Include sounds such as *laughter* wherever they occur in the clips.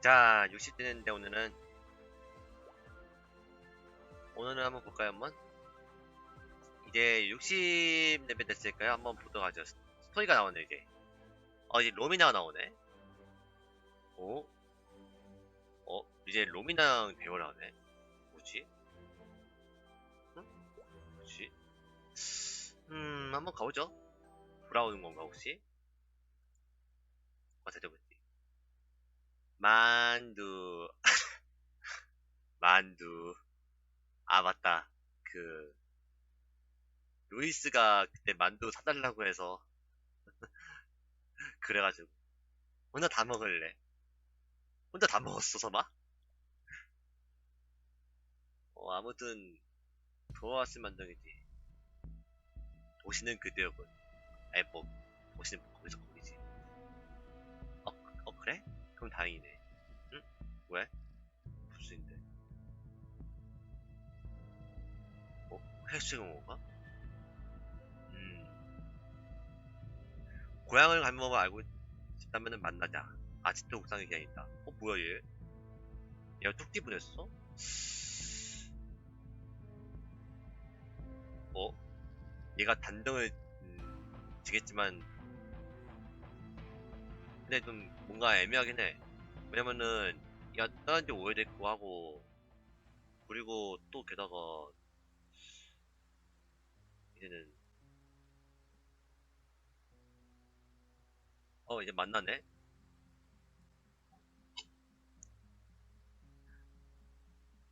자, 60대인데 오늘은 오늘은 한번 볼까요, 한번? 이제 60레벨 됐을까요? 한번 보도록 하죠. 스- 스토리가 나오네, 이제. 어, 이제 로미나가 나오네. 오? 어, 이제 로미나랑 대화를 하네. 뭐지? 응? 뭐지? 음, 한번 가보죠. 돌아오는 건가, 혹시? 어, 대답했지. 만두. *laughs* 만두. 아, 맞다. 그, 루이스가 그때 만두 사달라고 해서. *laughs* 그래가지고. 혼자 다 먹을래. 혼자 다 먹었어, 설마? 어, 아무튼, 도와왔을 만둥이지. 도시는 그대로군. 아니, 뭐, 도시는 뭐 거기서 거기지. 어, 어, 그래? 그럼 다행이네. 응? 왜? 무슨인데? 어? 헬스가 뭔가? 음. 고향을 갈 법을 알고 싶다면 만나자. 아직도 옥상에 기다린다. 어, 뭐야, 얘? 얘가 뚝띠 보냈어? 어? 얘가 단정을, 음, 지겠지만, 근데 좀 뭔가 애매하긴 해. 왜냐면은, 야, 다른 데 오래됐고 하고, 그리고 또 게다가, 이제는, 어, 이제 만나네?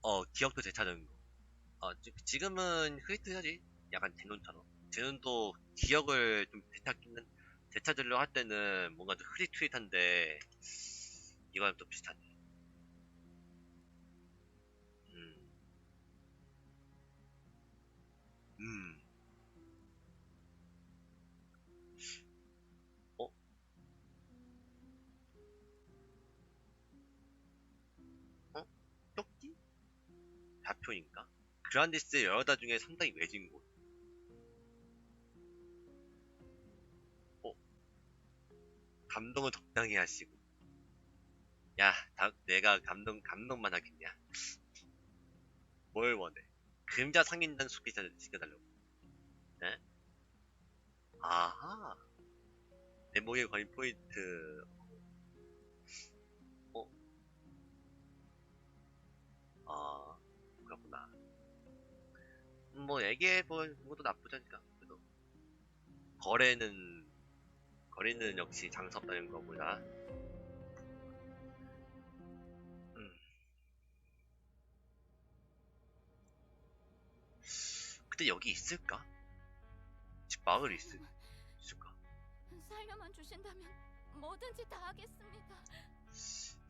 어, 기억도 되찾은 거. 어, 지- 지금은 흐릿해야지. 약간 제논처럼. 제논도 기억을 좀 되찾기는, 되찾으려 할 때는 뭔가 좀 흐릿흐릿한데, 이거랑 또 비슷하네. 음. 음. 어? 어? 쪽지? 좌표인가? 그란디스의 여러 다 중에 상당히 외진 곳. 감동을 적당히 하시고. 야, 다, 내가 감동, 감동만 하겠냐? 뭘 원해? 그림자 상인단 수기자 시켜달라고. 네? 아하. 내 목에 걸린 포인트. 어? 아, 그렇구나. 음, 뭐, 얘기해보는 것도 나쁘지 않을까? 그래도. 거래는, 거래는 역시 장사 없다는 거구나. 음. 근데 여기 있을까? 집 마을이 있을, 있을까? 살려만 주신다면 뭐든지 다 하겠습니다.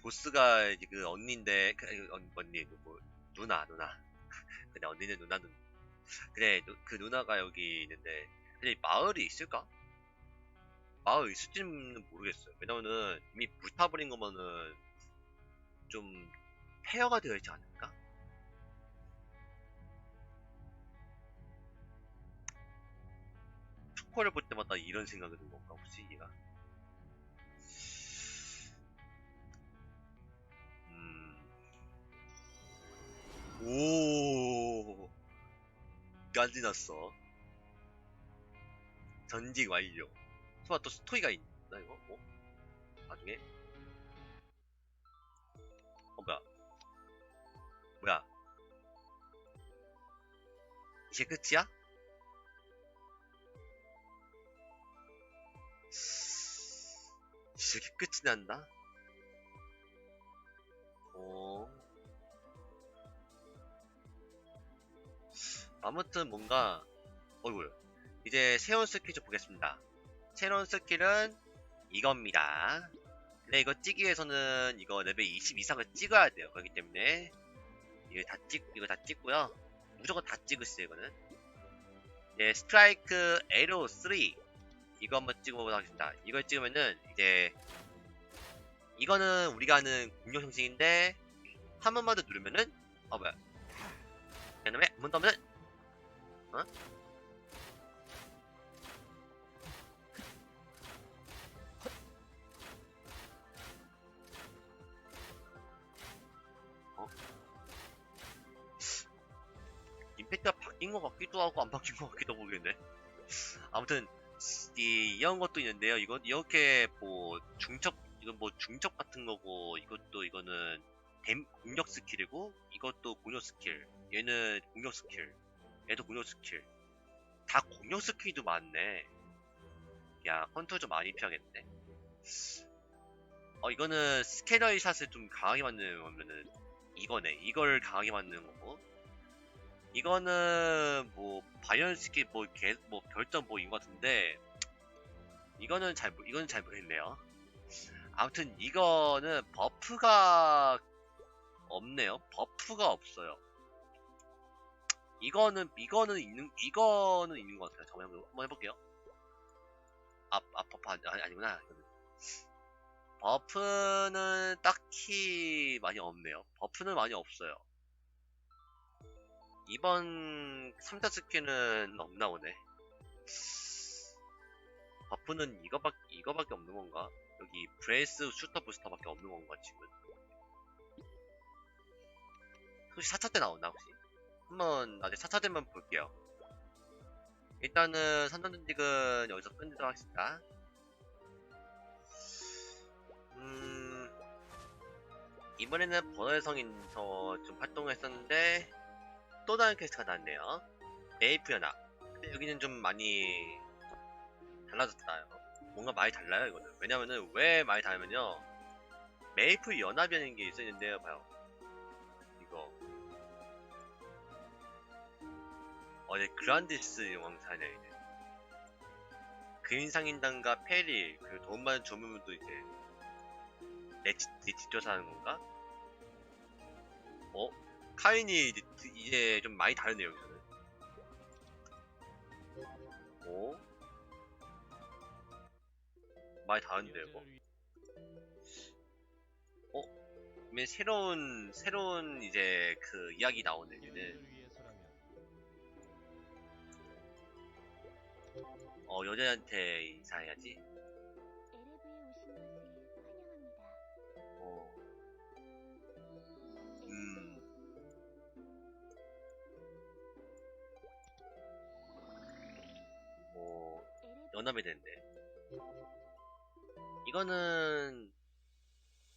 보스가 이제 그 언니인데, 그, 그 언, 언니, 그 뭐, 누나, 누나. *laughs* 근데 언니는 누나는, 그래, 누- 그 누나가 여기 있는데, 근데 이 마을이 있을까? 마을 있을지는 모르겠어요. 왜냐면은, 이미 불타버린 거면은, 좀, 폐허가 되어 있지 않을까? 초코를 볼 때마다 이런 생각이 드는 건가, 혹시 얘가? 음. 오. 까지 났어. 전직 완료. 설마 또 스토리가 있나 이거? 어? 나중에? 어 뭐야? 뭐야? 이제 끝이야? 이렇게 끝이 난다? 어. 아무튼 뭔가 어이구 이제 스킬 좀 보겠습니다 새로운 스킬은 이겁니다. 근데 이거 찍기 위해서는 이거 레벨 20 이상을 찍어야 돼요. 그렇기 때문에 이거 다 찍, 이거 다 찍고요. 무조건 다 찍으세요 이거는. 네 스트라이크 에로 3 이거 한번 찍어보도록 하겠습니다. 이걸 찍으면은 이제 이거는 우리가 하는 공룡 형식인데 한 번만 더 누르면은 어 뭐야. 그 다음에 한 번 더 하면은 어? 바뀐 것 같기도 하고 안 바뀐 것 같기도 모르겠네. 아무튼 이 이런 것도 있는데요. 이거 이렇게 뭐 중첩 이건 뭐 중첩 같은 거고 이것도 이거는 댐, 공격 스킬이고 이것도 공격 스킬. 얘는 공격 스킬. 얘도 공격 스킬. 다 공격 스킬도 많네. 야 컨트롤 좀 많이 피하겠네. 어 이거는 스캐너의 샷을 좀 강하게 만드는 거면은 이거네. 이걸 강하게 만드는 거고. 이거는 뭐 바이언 스킬 뭐개뭐 별점 뭐인 것 같은데 이거는 잘 모- 이거는 잘 모르겠네요. 아무튼 이거는 버프가 없네요. 버프가 없어요. 이거는 이거는 있는 이거는 있는 것 같아요. 잠깐만 한번, 한번 해볼게요. 아, 아 버프 아니, 아니 아니구나. 버프는 딱히 많이 없네요. 버프는 많이 없어요. 이번 3자 스킬은 없나 보네. 버프는 이거밖, 이거밖에 없는 건가? 여기 브레이스 슈터 부스터밖에 없는 건가, 지금? 혹시 4차 때 나오나, 혹시? 한번 나중에 4차 때만 볼게요. 일단은 산전전직은 여기서 끝내도록 하겠습니다. 음, 이번에는 번호의 성인서 좀 활동을 다른 퀘스트가 나왔네요. 메이프 연합. 근데 여기는 좀 많이 달라졌어요. 뭔가 많이 달라요, 이거는. 왜냐면은, 왜 많이 다르면요. 메이플 연합이라는 게 있었는데요, 봐요. 이거. 어제 그란디스 왕사냐, 이제. 그인상인단과 페리, 그리고 돈 많은 조문도 이제, 내, 뒷- 내 뒷조사하는 건가? 어? 카인이 이제, 이제 좀 많이 다르네요, 여기서는. 오? 많이 다른데, 이거? 그러면 새로운, 새로운 이제 그 이야기 나오네, 얘는. 어, 여자한테 인사해야지. 연합이 된대. 이거는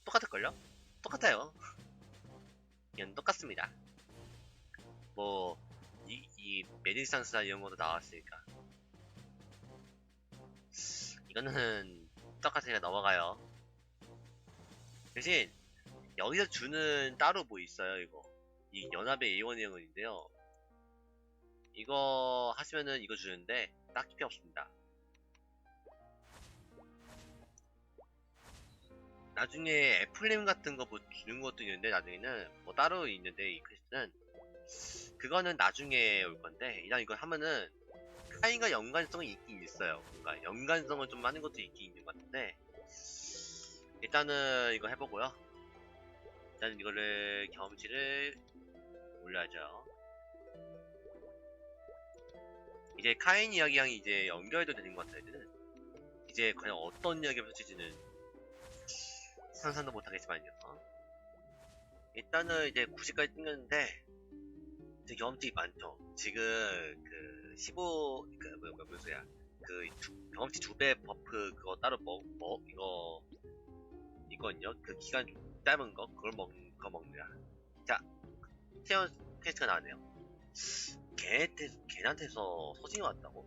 똑같을걸요? 똑같아요. *laughs* 그냥 똑같습니다. 뭐, 이, 이 메디상스나 이런 것도 나왔으니까. 이거는 똑같으니까 넘어가요. 대신, 여기서 주는 따로 뭐 있어요, 이거. 이 연합의 A1행운인데요. 이거 하시면은 이거 주는데, 딱히 필요 없습니다. 나중에 애플림 같은 거 뭐 주는 것도 있는데 나중에는 뭐 따로 있는데 이 퀘스트는 그거는 나중에 올 건데 일단 이걸 하면은 카인과 연관성이 있긴 있어요. 뭔가 연관성을 좀 하는 것도 있긴 있는 것 같은데 일단은 이거 해보고요. 일단 이거를 경험치를 올려야죠. 이제 카인 이야기랑 이제 연결도 되는 것 같아요. 이제 과연 어떤 이야기가 펼쳐지는 상상도 못하겠지만요. 일단은 이제 90까지 땡겼는데 이제 경험치 많죠. 지금 그 15, 그 뭐야 뭐야 뭐야 그 두- 경험치 두 배 버프 그거 따로 먹, 먹 이거 이건요. 그 기간 좀 짧은 거 그걸 먹 그거 먹느라. 자, 태연 퀘스트가 나왔네요. 걔한테 걔한테서 소식이 왔다고?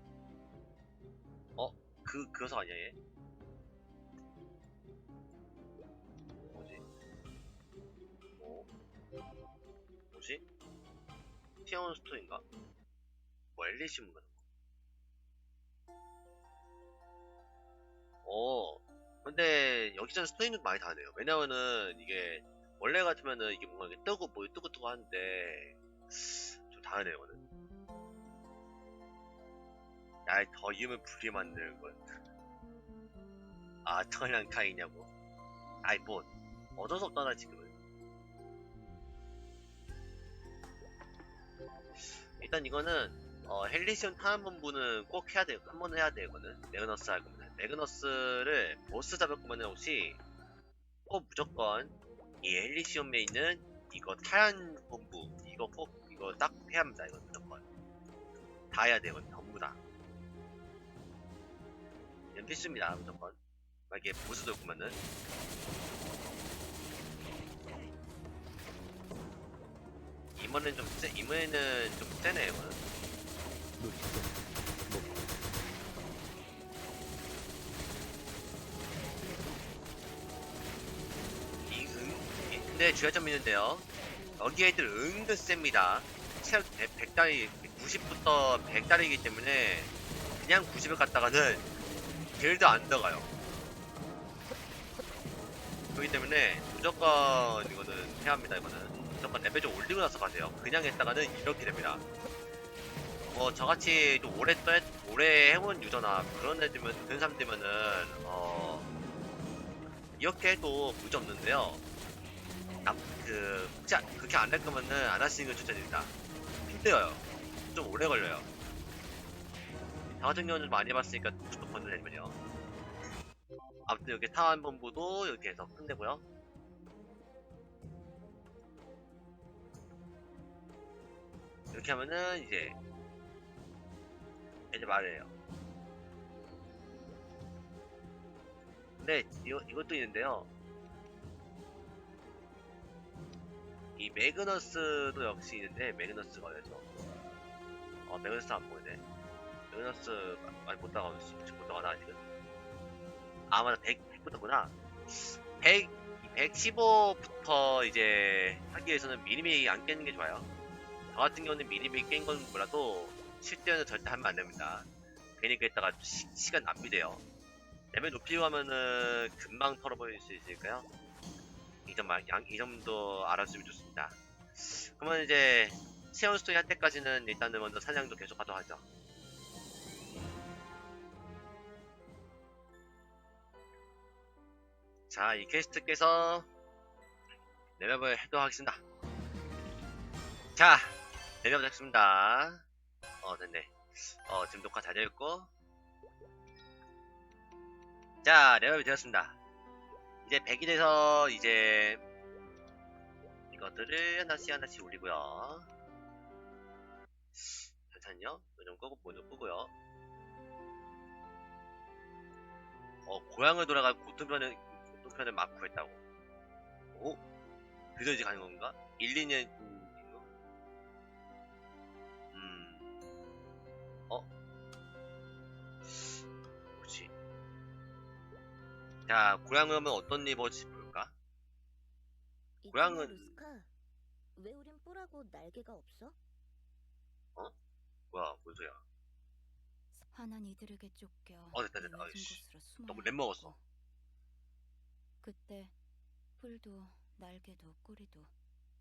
어? 그그 녀석 아니야 얘? 티어원 스토인가? 뭐 엘리시문가? 어, 근데 여기서는 스토리는 많이 다르네요. 왜냐면은 이게 원래 같으면은 이게 뭔가 이렇게 뜨고 뭐 뜨고 뜨고 하는데 좀 다르네요, 이거는. 날 더 이으면 불이 만드는 건. 아, 털랑 카이냐고? 아이, 뭐, 어쩔 수 없잖아, 지금은. 일단 이거는, 어, 헬리시온 타운본부는 꼭 해야 돼요. 한 번은 해야 이거는. 매그너스 할 거면. 매그너스를 보스 잡을 거면 혹시 꼭 무조건 이 헬리시온에 있는 이거 타연 본부, 이거 꼭, 이거 딱 해야 합니다, 이거 무조건. 다 해야 돼요. 전부 다. 이건 필수입니다. 무조건. 만약에 보스도 보면은 이번엔 좀 세, 이번에는 좀 세네 이거는. 이 은, 이- 근데 주의할 점이 있는데요. 여기 애들 은근 셉니다. 체력 100, 달이 90부터 100달이기 때문에 그냥 90을 갔다가는 딜도 안 들어가요. 그렇기 때문에 무조건 이거는 해야 합니다. 이거는 무조건 레벨 좀 올리고 나서 가세요. 그냥 했다가는 이렇게 됩니다. 뭐 저같이 좀 오래 떠 오래 해본 유저나 그런 애들면 그런 사람들면은 어 이렇게 해도 문제 없는데요. 남, 그, 혹시 안- 그렇게 안할 거면은 안 하시는 걸 추천드립니다. 힘들어요. 좀 오래 걸려요. 저 같은 경우는 많이 해봤으니까 무조건 건드리면요. 아무튼 여기 타완본부도 이렇게 해서 끝내고요. 이렇게 하면은 이제 이제 말해요. 근데 이거, 이것도 있는데요. 이 매그너스도 역시 있는데 매그너스가 어디서? 어 매그너스 안 보이네. 매그너스 많이 못 나가고 지금 못 나가나 아직은? 아 맞아. 100, 100부터구나. 100 115부터 이제 하기 위해서는 미니메이 안 깨는 게 좋아요 저 같은 경우는 미니메이 깬건 몰라도 실제는 절대 하면 안 됩니다 괜히 그랬다가 시, 시간 낭비돼요 레벨 높이고 하면은 금방 털어버릴 수 있으니까요 이 점, 양, 이 점도 알아주면 좋습니다. 그러면 이제 체온 스토리 할 때까지는 일단은 먼저 사냥도 계속 하도록 하죠. 자, 이 퀘스트께서 레벨을 해도록 하겠습니다. 자, 레벨을 하겠습니다. 어, 됐네. 어, 지금 녹화 잘 되었고. 자, 레벨이 되었습니다. 이제 100이 돼서 이제 이것들을 하나씩 하나씩 올리고요. 잠시만요. 이좀 끄고 뭐좀 끄고요. 어 고향을 돌아가 고통편을 고통편을 막고 했다고. 오? 그저 이제 가는 건가? 1, 2년 자, 하면 어떤 리버지 볼까? 고양은- 루스카, 왜 우린 뿔하고 날개가 없어? 뭐야, 뭔 소리야? 화난 이들에게 쫓겨 어, 됐다, 됐다. 낮은 아이씨. 곳으로 숨어 너무 랩 먹었어. 그때 뿔도 날개도 꼬리도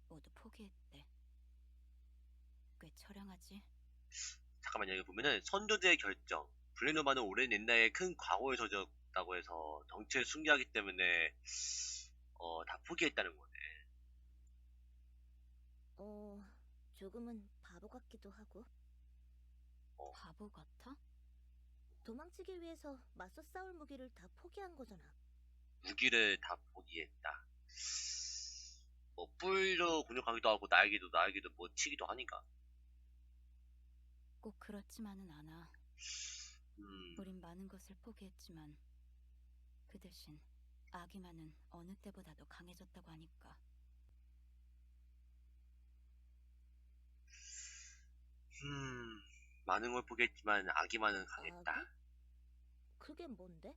모두 포기했대. 꽤 처량하지? 잠깐만요, 여기 보면은 선조들의 결정. 블레노마는 오랜 옛날에 큰 과거에 젖 었다고 해서 정체를 숨겨하기 때문에 어, 다 포기했다는 거네. 어, 조금은 바보 같기도 하고 바보 같아? 도망치기 위해서 맞서 싸울 무기를 다 포기한 거잖아. 무기를 다 포기했다. 뭐 뿔도 근육하기도 하고 날개도 날개도 뭐 치기도 하니까. 꼭 그렇지만은 않아. 음, 우린 많은 것을 포기했지만 그 대신 아기만은 어느 때보다도 강해졌다고 하니까. 음, 많은 걸 포기했지만 아기만은 강했다. 아기? 그게 뭔데?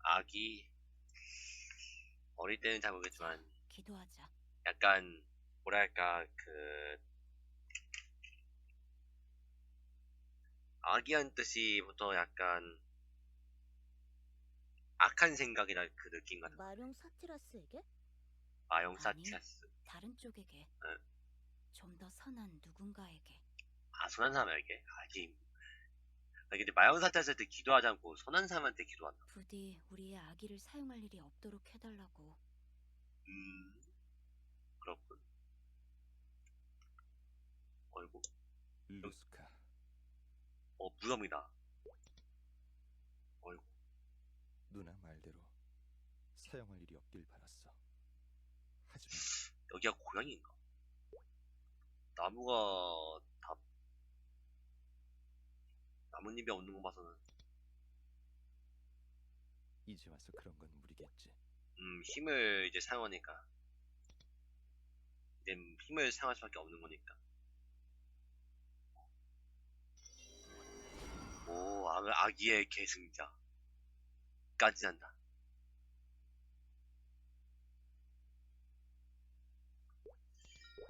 아기 어릴 때는 잘 모르겠지만 기도하자. 약간 뭐랄까 그 아기한 뜻이부터 약간 악한 생각이나 그 느낌 같은 마룡 사티라스에게? 마용 아니. 사티아스 다른 쪽에게. 응. 좀더 선한 누군가에게. 아 선한 사람에게 아기 아, 근데 마용 사티아스한테 기도하지 않고 선한 사람한테 기도한다 부디 우리의 아기를 사용할 일이 없도록 해달라고. 음 그렇군 어이구 루스카 어 무덤이다 어이구 누나 말대로 사용할 일이 없길 바랐어. 하지만 여기가 고향인가? 나무가 다 나뭇잎이 없는 거 봐서는 이제 와서 그런 건 무리겠지. 음 힘을 이제 사용하니까 이제 힘을 사용할 수밖에 없는 거니까 오 아, 아기의 계승자 까지 난다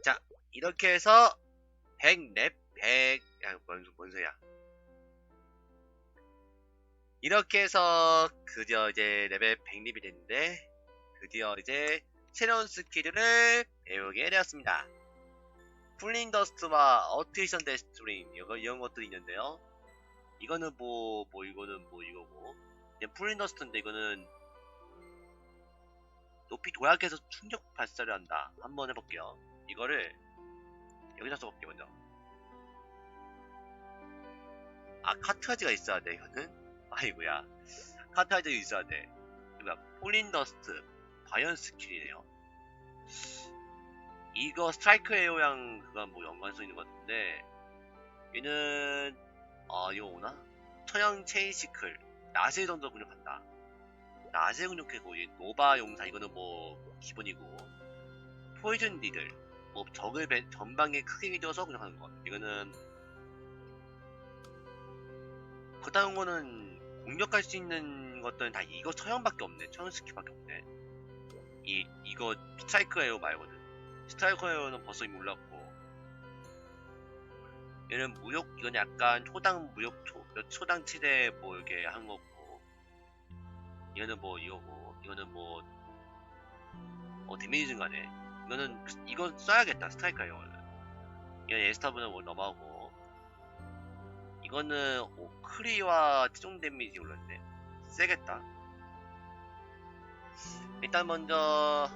자 이렇게 해서 100랩 100 야, 뭔, 뭔 소리야 이렇게 해서 드디어 이제 레벨 100립이 됐는데 드디어 이제 새로운 스킬을 배우게 되었습니다. 풀린더스트와 어테이션 데스트린 이거 이런 것들이 있는데요. 이거는 뭐, 뭐 이거는 뭐 이거고 이제 풀린더스트인데 이거는 높이 도약해서 충격 발사를 한다. 한번 해볼게요. 이거를 여기다 써볼게요 먼저. 아 카트라지가 있어야 돼 이거는. 아이고야 카트라지가 있어야 돼. 그러니까 폴린더스트 과연 스킬이네요. 이거 스트라이크 에어랑 그가 뭐 연관성 있는 것 같은데 얘는 아 이거 오나? 처형 체인 시클 정도 근육한다. 나세 근육하고 얘 노바 용사 이거는 뭐 기본이고 포이즌 니들 뭐 적을 배- 전방에 크게 이겨서 근육하는 것. 이거는 그다음 거는 공격할 수 있는 것들은 다 이거 처형밖에 없네. 처형 스킬밖에 없네. 이 이거 스트라이크 에어 말거든. 스트라이크 에어는 벌써 이미 올랐고 얘는 무역 이건 약간 초당 무역 초몇 초당 치대 뭐 이렇게 한 거고 이거는 뭐 이거고 이거는 뭐 어, 데미지 증가네. 이거는 이거 써야겠다 스트라이크 에어는. 이건 에스타브는 뭐 넘어가고 이거는 오크리와 최종 데미지 올랐네. 세겠다. 일단 먼저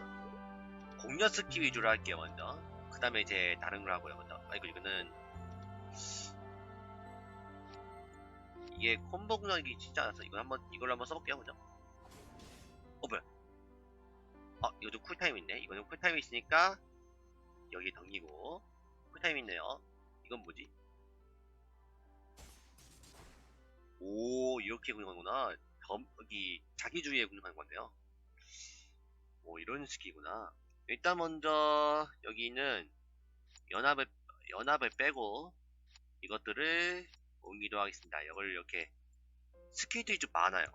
공략 스킬 위주로 할게요 먼저 그 다음에 이제 다른 걸 하고요 먼저 아이고 이거는 이게 콤보 공략이 진짜 않아서 이거 한번 이걸 한번 써볼게요 먼저 어 뭐야. 아 이것도 쿨타임 있네. 이거는 쿨타임 있으니까 여기 당기고. 쿨타임 있네요. 이건 뭐지? 오 이렇게 공략하는구나. 점 여기 자기주의에 공략하는 건데요. 오 이런 식이구나. 일단 먼저 여기는 연합을 연합을 빼고 이것들을 옮기도록 하겠습니다. 이걸 이렇게 스킬들이 좀 많아요.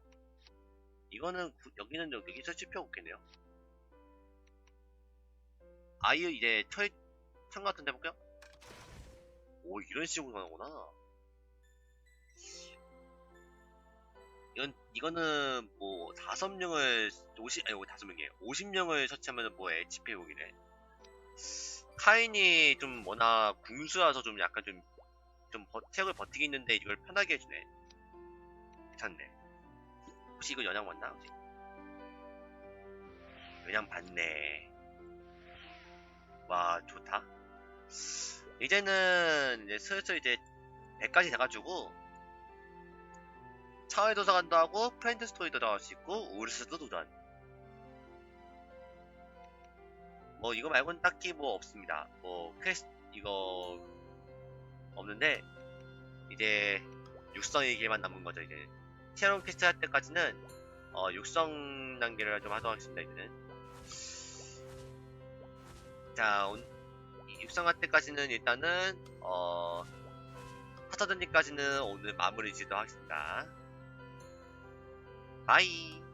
이거는 구- 여기는 여기 필요 없겠네요. 아예 이제 철, 창 같은 데 볼까요? 오 이런 식으로 하는구나. 이건 이거는 뭐 다섯 명을 50 아니 다섯 명이에요. 50명을 처치하면 뭐 HP 회복이래. 카인이 좀 워낙 궁수라서 좀 약간 좀, 좀 버, 체력을 버티기 있는데 이걸 편하게 해주네. 괜찮네. 혹시 이거 연양 맞나? 혹시? 연양 받네. 와, 좋다. 이제는 이제 슬슬 이제 100까지 돼가지고 차의 도서관도 하고 프렌드 스토리도 나올 수 있고 우르스도 도전. 뭐 이거 말고는 딱히 뭐 없습니다. 뭐 퀘스트 이거 없는데 이제 육성의 길만 남은 거죠 이제. 새로운 퀘스트 할 때까지는 어 육성 단계를 좀 하도록 하겠습니다 이제는. 자 육성할 때까지는 일단은 어 하사던지까지는 오늘 마무리 지도록 하겠습니다. 바이